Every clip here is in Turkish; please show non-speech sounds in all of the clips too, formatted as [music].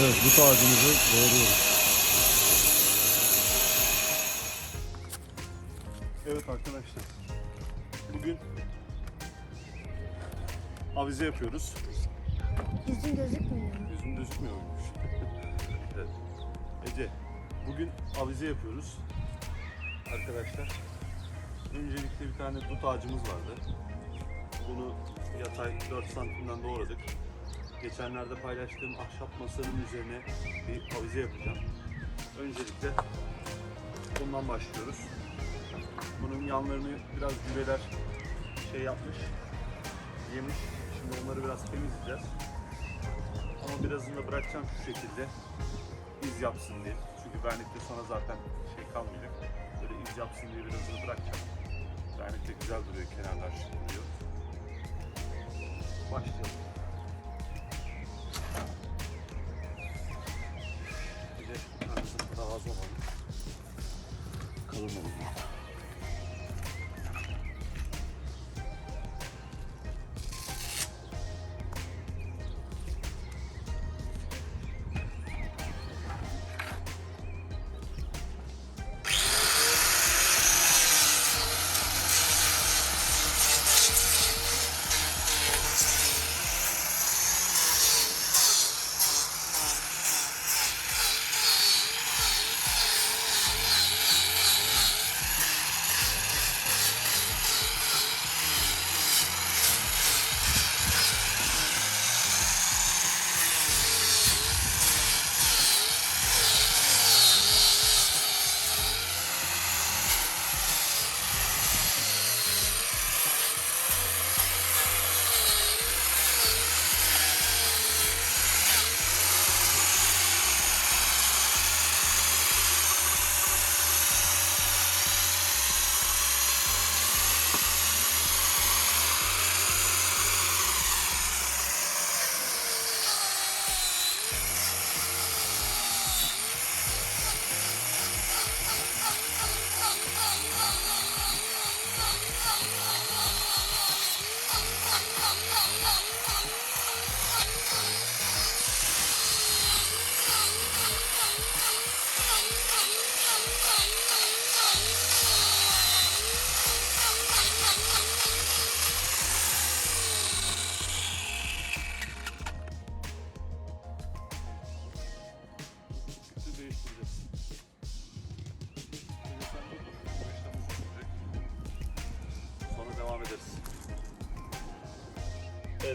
Evet dut ağacımızı doğruyoruz. Evet arkadaşlar. Bugün avize yapıyoruz. Yüzün gözükmüyor. Yüzüm gözükmüyor muymuş? [laughs] evet. Ece, bugün avize yapıyoruz. Arkadaşlar. Öncelikle bir tane dut ağacımız vardı. Bunu yatay 4 santimden doğradık. Geçenlerde paylaştığım ahşap masanın üzerine bir avize yapacağım. Öncelikle bundan başlıyoruz. Bunun yanlarını biraz güveler şey yapmış, yemiş. Şimdi onları biraz temizleyeceğiz. Ama birazını da bırakacağım şu şekilde iz yapsın diye. Çünkü vernikte sonra zaten şey kalmayacak. Böyle iz yapsın diye birazını bırakacağım. Vernikte güzel duruyor, kenarlar duruyor. Başlayalım.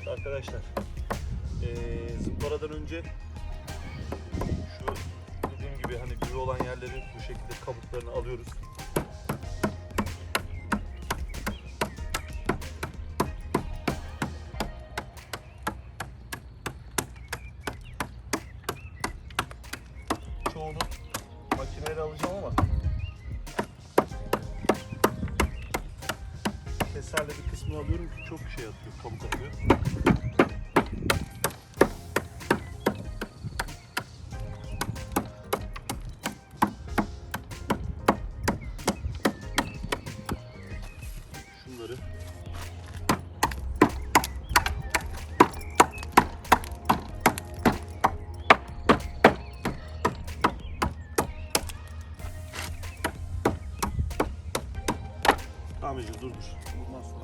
Evet arkadaşlar. Ee, zımparadan önce şu dediğim gibi hani güve olan yerleri bu şekilde kabuklarını alıyoruz. Çoğunu makineyle alacağım ama keserle bir kısmını alıyorum ki çok şey atıyor, kabuk atıyor.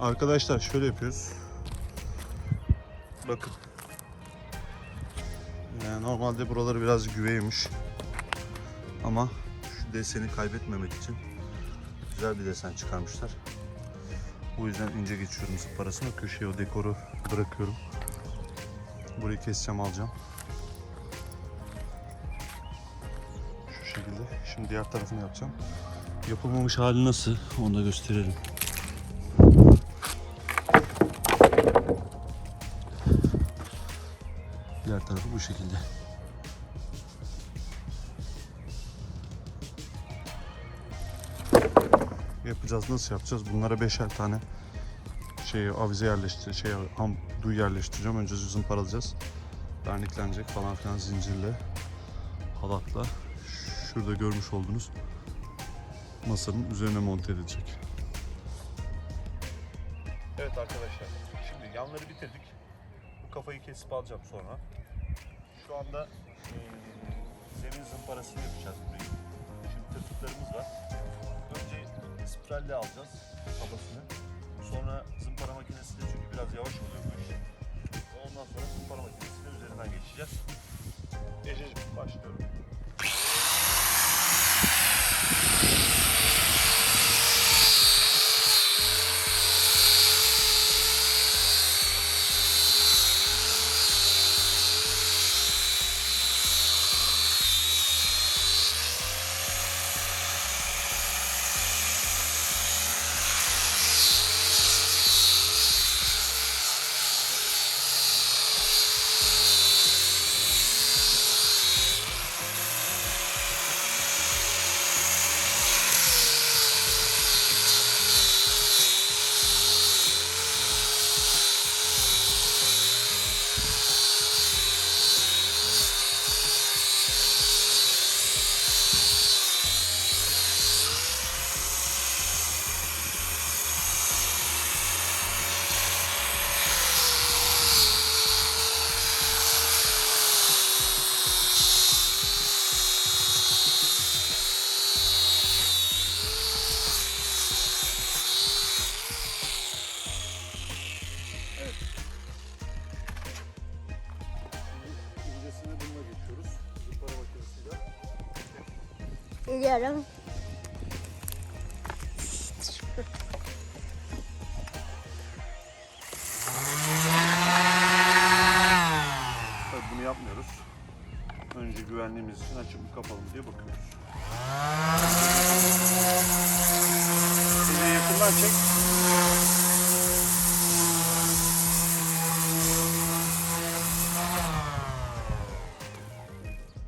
Arkadaşlar şöyle yapıyoruz. Bakın. Yani normalde buraları biraz güveymiş. Ama şu deseni kaybetmemek için güzel bir desen çıkarmışlar. Bu yüzden ince geçiyorum parasını. Köşeye o dekoru bırakıyorum. Burayı keseceğim alacağım. Şu şekilde. Şimdi diğer tarafını yapacağım. Yapılmamış hali nasıl onu da gösterelim. Şekilde. Yapacağız. Nasıl yapacağız? Bunlara beşer tane şey avize yerleştir, şey ham duy yerleştireceğim. Önce zımparalayacağız. Verniklenecek falan filan zincirle, halatla. Şurada görmüş olduğunuz masanın üzerine monte edilecek. Evet arkadaşlar. Şimdi yanları bitirdik. Bu kafayı kesip alacağım sonra. Şu anda e, zımparasını yapacağız burayı. Şimdi tırtıklarımız var. Önce spiralle alacağız kabasını. Sonra zımpara makinesiyle çünkü biraz yavaş oluyor bu iş. Ondan sonra zımpara makinesiyle üzerinden geçeceğiz. Ececiğim başlıyorum. Yakından çek.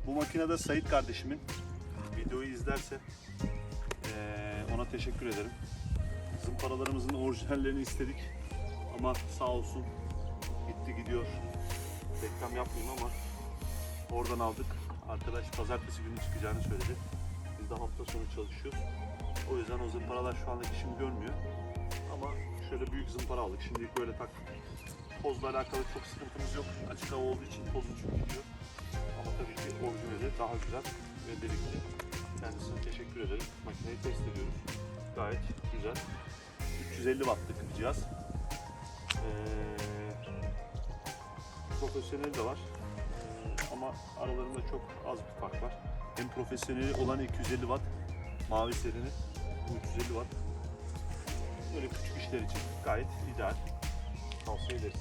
Bu makinede Sait kardeşimin videoyu izlerse ona teşekkür ederim. Zımparalarımızın orijinallerini istedik ama sağ olsun gitti gidiyor reklam yapmayayım ama oradan aldık. Arkadaş pazartesi günü çıkacağını söyledi. Biz de hafta sonu çalışıyoruz. O yüzden o zımparalar şu anda işimi görmüyor. Ama şöyle büyük zımpara aldık. Şimdilik böyle taktık. Tozla alakalı çok sıkıntımız yok. Açık hava olduğu için tozu çok gidiyor. Ama tabii ki orijinali daha güzel ve delikli. Kendisine teşekkür ederim. Makineyi test ediyoruz. Gayet güzel. 350 wattlık bir cihaz. Ee, profesyonel de var. Ee, ama aralarında çok az bir fark var. Hem profesyoneli olan 250 watt mavi serinin bu 350 watt. Böyle küçük işler için gayet ideal. Tavsiye ederiz.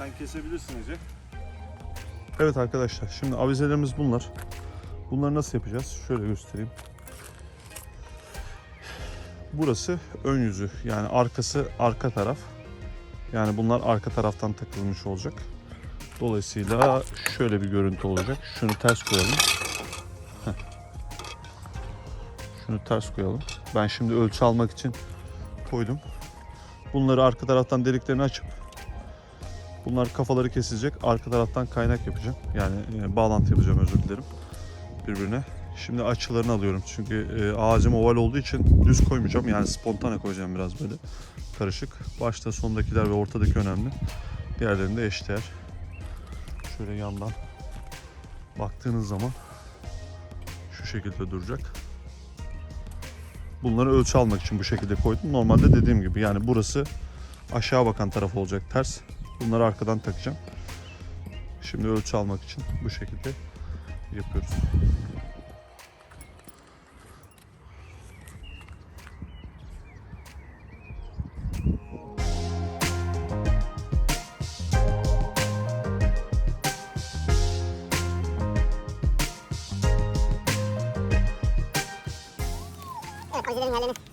Sen kesebilirsin Ece. Evet arkadaşlar şimdi avizelerimiz bunlar. Bunları nasıl yapacağız? Şöyle göstereyim. Burası ön yüzü yani arkası arka taraf. Yani bunlar arka taraftan takılmış olacak. Dolayısıyla şöyle bir görüntü olacak. Şunu ters koyalım. Şunu ters koyalım. Ben şimdi ölçü almak için koydum. Bunları arka taraftan deliklerini açıp Bunlar kafaları kesilecek. Arka taraftan kaynak yapacağım. Yani e, bağlantı yapacağım özür dilerim birbirine. Şimdi açılarını alıyorum çünkü e, ağacım oval olduğu için düz koymayacağım. Yani spontane koyacağım biraz böyle karışık. Başta sondakiler ve ortadaki önemli. Diğerlerinde eşdeğer. Şöyle yandan baktığınız zaman şu şekilde duracak. Bunları ölçü almak için bu şekilde koydum. Normalde dediğim gibi yani burası aşağı bakan taraf olacak ters. Bunları arkadan takacağım. Şimdi ölçü almak için bu şekilde yapıyoruz. Evet, yerlerini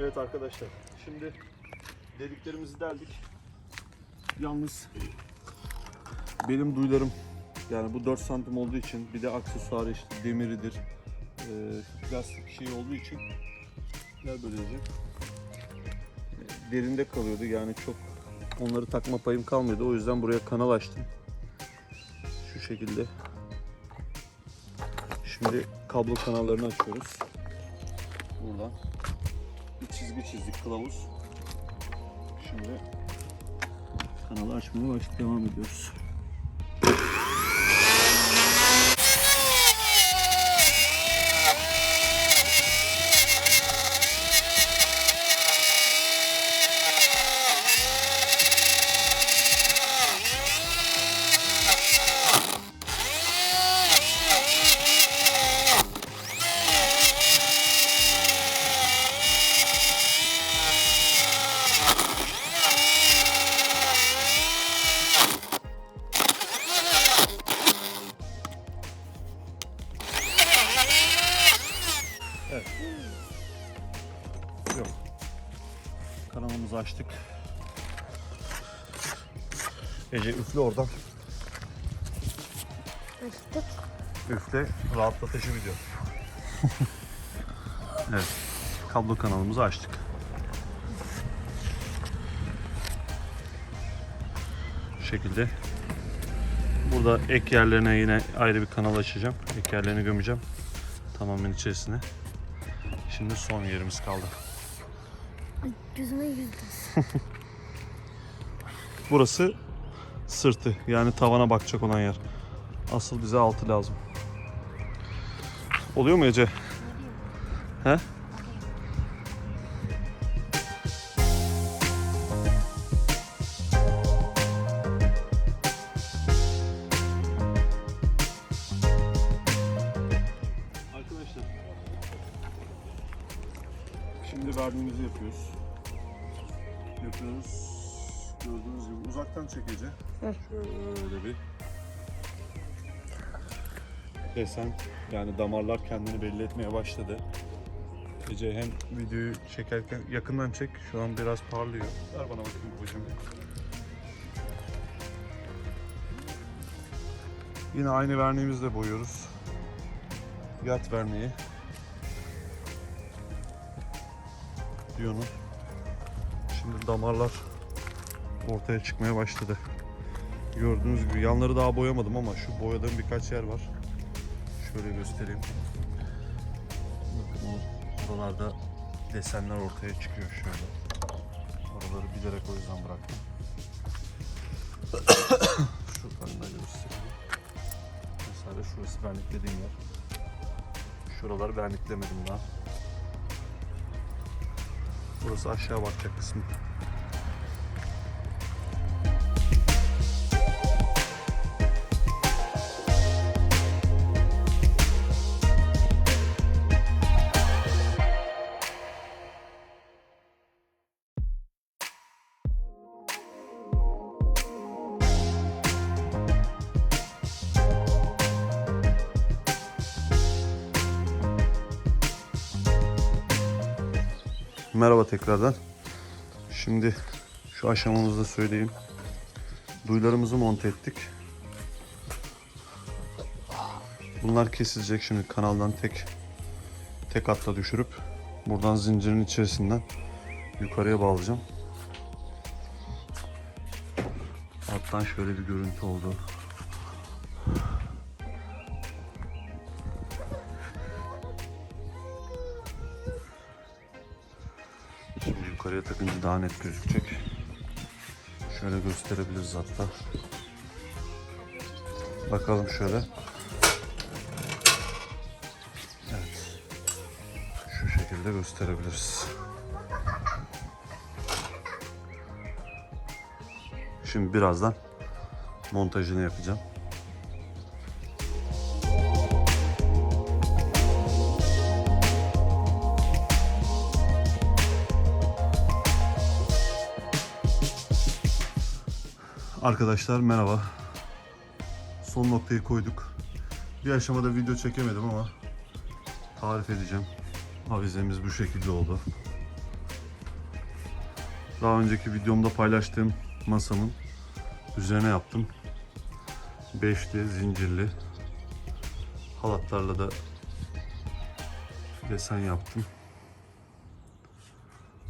Evet arkadaşlar. Şimdi dediklerimizi deldik. Yalnız benim duyularım yani bu 4 santim olduğu için bir de aksesuarı işte demiridir. E, şey olduğu için gel böylece. Derinde kalıyordu yani çok onları takma payım kalmıyordu. O yüzden buraya kanal açtım. Şu şekilde. Şimdi kablo kanallarını açıyoruz. Buradan çizgi çizdik kılavuz. Şimdi kanalı açmaya baş devam ediyoruz. Ece üfle oradan. Açtık. Üfle rahatlatıcı video. [laughs] Evet. Kablo kanalımızı açtık. Bu şekilde. Burada ek yerlerine yine ayrı bir kanal açacağım. Ek yerlerini gömeceğim. Tamamen içerisine. Şimdi son yerimiz kaldı. Gözüme yüzdü. [laughs] Burası sırtı. Yani tavana bakacak olan yer. Asıl bize altı lazım. Oluyor mu Ece? He? Şimdi verdiğimizi yapıyoruz. Yapıyoruz. Gördüğünüz gibi uzaktan çekici. Şöyle bir desen yani damarlar kendini belli etmeye başladı. Ece hem videoyu çekerken yakından çek. Şu an biraz parlıyor. Ver bana bakayım babacığım. Yine aynı verniğimizle boyuyoruz. Yat verniği. Diyonu. Şimdi damarlar ortaya çıkmaya başladı. Gördüğünüz gibi yanları daha boyamadım ama şu boyadığım birkaç yer var. Şöyle göstereyim. Bakın o oralarda desenler ortaya çıkıyor şöyle. Oraları bilerek o yüzden bıraktım. [coughs] Şuradan da göstereyim. Mesela şurası verniklediğim yer. Şuraları verniklemedim daha. Burası aşağı bakacak kısmı. Merhaba tekrardan. Şimdi şu aşamamızda söyleyeyim. Duyularımızı monte ettik. Bunlar kesilecek şimdi kanaldan tek tek atla düşürüp buradan zincirin içerisinden yukarıya bağlayacağım. Alttan şöyle bir görüntü oldu. Yukarıya takınca daha net gözükecek. Şöyle gösterebiliriz hatta. Bakalım şöyle. Evet. Şu şekilde gösterebiliriz. Şimdi birazdan montajını yapacağım. Arkadaşlar merhaba. Son noktayı koyduk. Bir aşamada video çekemedim ama tarif edeceğim. Avizemiz bu şekilde oldu. Daha önceki videomda paylaştığım masamın üzerine yaptım. Beşli, zincirli halatlarla da desen yaptım.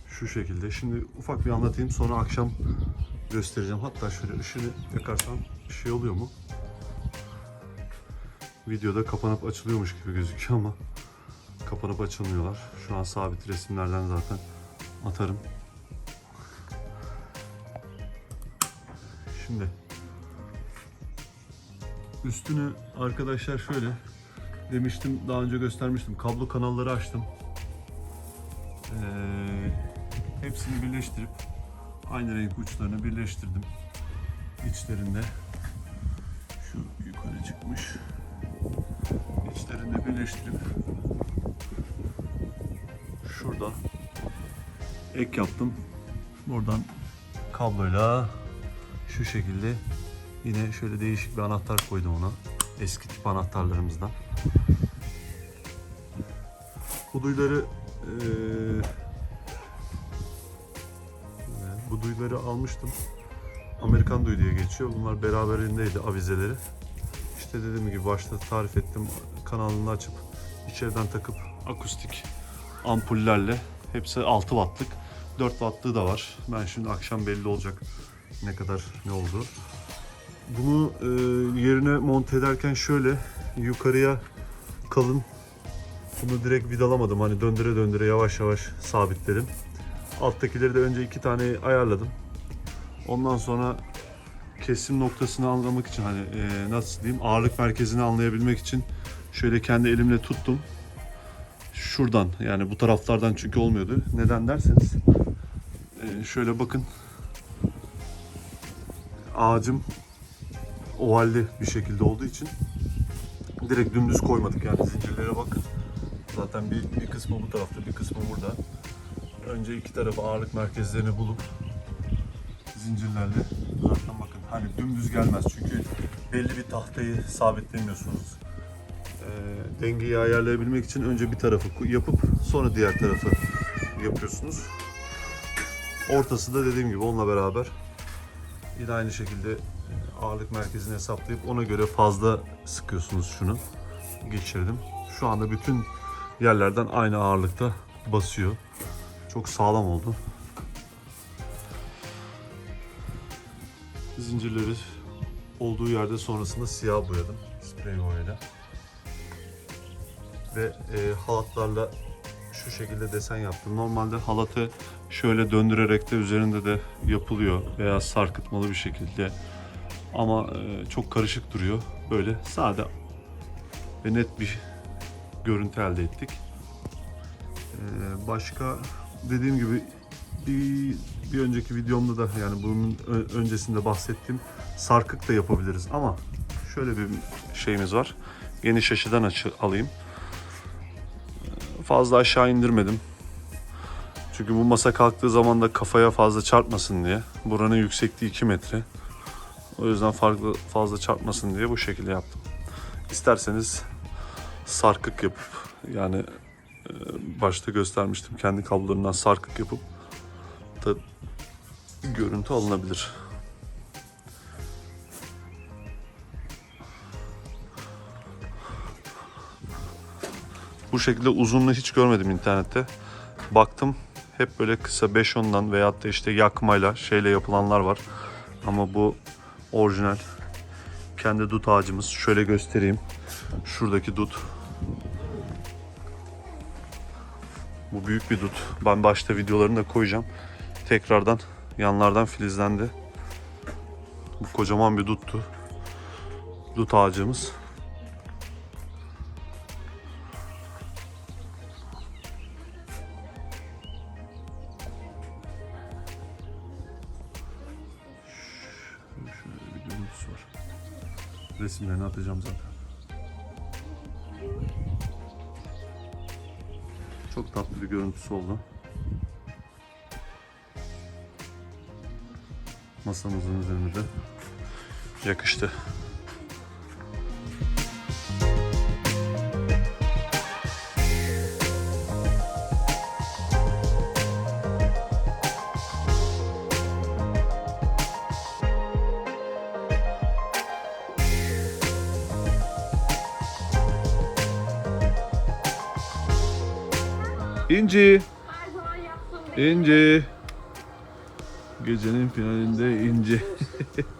Şu şekilde. Şimdi ufak bir anlatayım sonra akşam göstereceğim. Hatta şöyle ışığını yakarsam bir şey oluyor mu? Videoda kapanıp açılıyormuş gibi gözüküyor ama kapanıp açılmıyorlar. Şu an sabit resimlerden zaten atarım. Şimdi üstünü arkadaşlar şöyle demiştim daha önce göstermiştim. Kablo kanalları açtım. Ee, hepsini birleştirip aynı renk uçlarını birleştirdim. İçlerinde şu yukarı çıkmış. İçlerinde birleştirip şurada ek yaptım. Buradan kabloyla şu şekilde yine şöyle değişik bir anahtar koydum ona. Eski tip anahtarlarımızdan. Bu duyuları eee bu duyuları almıştım. Amerikan duyu diye geçiyor. Bunlar beraberindeydi avizeleri. İşte dediğim gibi başta tarif ettim. Kanalını açıp içeriden takıp akustik ampullerle hepsi 6 wattlık. 4 wattlığı da var. Ben şimdi akşam belli olacak ne kadar ne oldu. Bunu e, yerine monte ederken şöyle yukarıya kalın bunu direkt vidalamadım. Hani döndüre döndüre yavaş yavaş sabitledim. Alttakileri de önce iki tane ayarladım. Ondan sonra kesim noktasını anlamak için hani e, nasıl diyeyim ağırlık merkezini anlayabilmek için şöyle kendi elimle tuttum. Şuradan yani bu taraflardan çünkü olmuyordu. Neden derseniz e, şöyle bakın ağacım ovalli bir şekilde olduğu için direkt dümdüz koymadık yani zincirlere bakın. Zaten bir, bir kısmı bu tarafta bir kısmı burada. Önce iki tarafı ağırlık merkezlerini bulup zincirlerle zaten bakın hani dümdüz gelmez çünkü belli bir tahtayı sabitlemiyorsunuz. Ee, dengeyi ayarlayabilmek için önce bir tarafı yapıp sonra diğer tarafı yapıyorsunuz. Ortası da dediğim gibi onunla beraber yine aynı şekilde e, ağırlık merkezini hesaplayıp ona göre fazla sıkıyorsunuz şunu. Geçirdim. Şu anda bütün yerlerden aynı ağırlıkta basıyor. Çok sağlam oldu. Zincirleri olduğu yerde sonrasında siyah boyadım. Sprey boyayla. Ve e, halatlarla şu şekilde desen yaptım. Normalde halatı şöyle döndürerek de üzerinde de yapılıyor veya sarkıtmalı bir şekilde. Ama e, çok karışık duruyor. Böyle sade ve net bir görüntü elde ettik. Ee, başka dediğim gibi bir, bir önceki videomda da yani bunun öncesinde bahsettiğim sarkık da yapabiliriz ama şöyle bir şeyimiz var. Geniş açıdan açı alayım. Fazla aşağı indirmedim. Çünkü bu masa kalktığı zaman da kafaya fazla çarpmasın diye. Buranın yüksekliği 2 metre. O yüzden farklı fazla çarpmasın diye bu şekilde yaptım. İsterseniz sarkık yapıp yani başta göstermiştim kendi kablolarından sarkık yapıp da görüntü alınabilir. Bu şekilde uzunluğu hiç görmedim internette. Baktım hep böyle kısa 5-10'dan veyahut da işte yakmayla şeyle yapılanlar var. Ama bu orijinal kendi dut ağacımız. Şöyle göstereyim. Şuradaki dut. Bu büyük bir dut. Ben başta videolarını da koyacağım. Tekrardan yanlardan filizlendi. Bu kocaman bir duttu. Dut ağacımız. Resimlerini atacağım zaten. Çok tatlı bir görüntüsü oldu. Masamızın üzerine de yakıştı. İnci. İnci. Gecenin finalinde inci. [laughs]